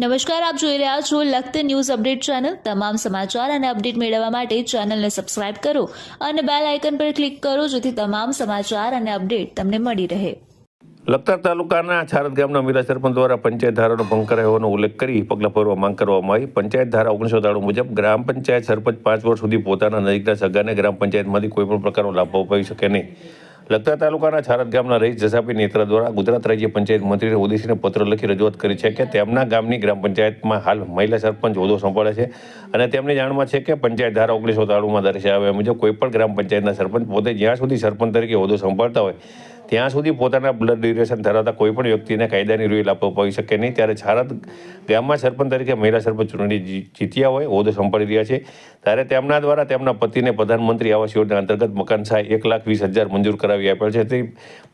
નમસ્કાર, આપ જોઈ રહ્યા છો લખત ન્યૂઝ અપડેટ ચેનલ. તમામ સમાચાર અને અપડેટ મેળવવા માટે ચેનલને સબસ્ક્રાઇબ કરો અને બેલ આઇકન પર ક્લિક કરો જેથી તમામ સમાચાર અને અપડેટ તમને મળી રહે. લખતર તાલુકાના છારદ ગામના મીરા સરપંચ દ્વારા પંચાયત ધારાનો ભંગ કરાયો હોવાનો ઉલ્લેખ કરી પગલાં ભરવા માંગ કરવામાં આવી. પંચાયત ધારા ઓગણીસો ત્રાણું મુજબ ગ્રામ પંચાયત સરપંચ પાંચ વર્ષ સુધી પોતાના નજીકના સગાને ગ્રામ પંચાયતમાંથી કોઈપણ પ્રકારનો લાભ અપાવી શકે નહીં. લખતર તાલુકાના છારદ ગામના રહીશ જસાપી નેત્રા દ્વારા ગુજરાત રાજ્ય પંચાયત મંત્રીને ઓદેશીને પત્ર લખી રજૂઆત કરી છે કે તેમના ગામની ગ્રામ પંચાયતમાં હાલ મહિલા સરપંચ હોદ્દો સંભાળે છે અને તેમની જાણમાં છે કે પંચાયત ધારા ઓગણીસો તાળુમાં દર્શાવ્યા મુજબ કોઈપણ ગ્રામ પંચાયતના સરપંચ પોતે જ્યાં સુધી સરપંચ તરીકે હોદ્દો સંભાળતા હોય ત્યાં સુધી પોતાના બ્લડ ડ્યુરેશન ધરાવતા કોઈ પણ વ્યક્તિને કાયદાની રૂએ લાભ પડી શકે નહીં. ત્યારે છારદ ગામમાં સરપંચ તરીકે મહિલા સરપંચ ચૂંટણી જીત્યા હોય, હોદ્દો સંભાળી રહ્યા છે. ત્યારે તેમના દ્વારા તેમના પતિને પ્રધાનમંત્રી આવાસ યોજના અંતર્ગત મકાન સહાય એક લાખ વીસ હજાર મંજૂર કરાવી આપેલ છે. તે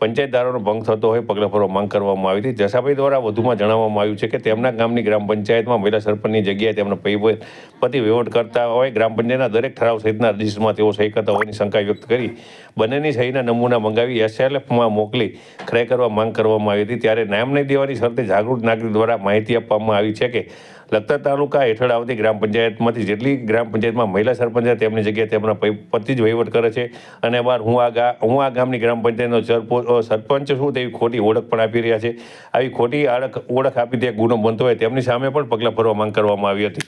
પંચાયત ધારાનો ભંગ થતો હોય, પગલાં ભરવા માંગ કરવામાં આવી હતી. જસાભાઈ દ્વારા વધુમાં જણાવવામાં આવ્યું છે કે તેમના ગામની ગ્રામ પંચાયતમાં મહિલા સરપંચની જગ્યાએ તેમના પતિ વહીવટ કરતા હોય, ગ્રામ પંચાયતના દરેક ઠરાવ સહિતના રજીસ્ટરમાં તેઓ સહી કરતા હોવાની શંકા વ્યક્ત કરી, બંનેની સહીના નમૂના મંગાવી એસએલએફમાં મોકલી ખરાઈ કરવા માંગ કરવામાં આવી હતી, ત્યારે નામ નહીં દેવાની શરતે જાગૃત નાગરિક દ્વારા માહિતી આપવામાં આવી છે કે લખતર તાલુકા હેઠળ આવતી ગ્રામ પંચાયતમાંથી જેટલી ગ્રામ પંચાયતમાં મહિલા સરપંચ તેમની જગ્યાએ તેમના પતિ જ વહીવટ કરે છે. અને બાર હું આ ગા, હું આ ગામની ગ્રામ પંચાયતનો સરપો સરપંચ છું, તેવી ખોટી ઓળખ પણ આપી રહ્યા છે. આવી ખોટી આળખ ઓળખ આપી તે ગુનો બનતો હોય, તેમની સામે પણ પગલાં ભરવા માંગ કરવામાં આવી હતી.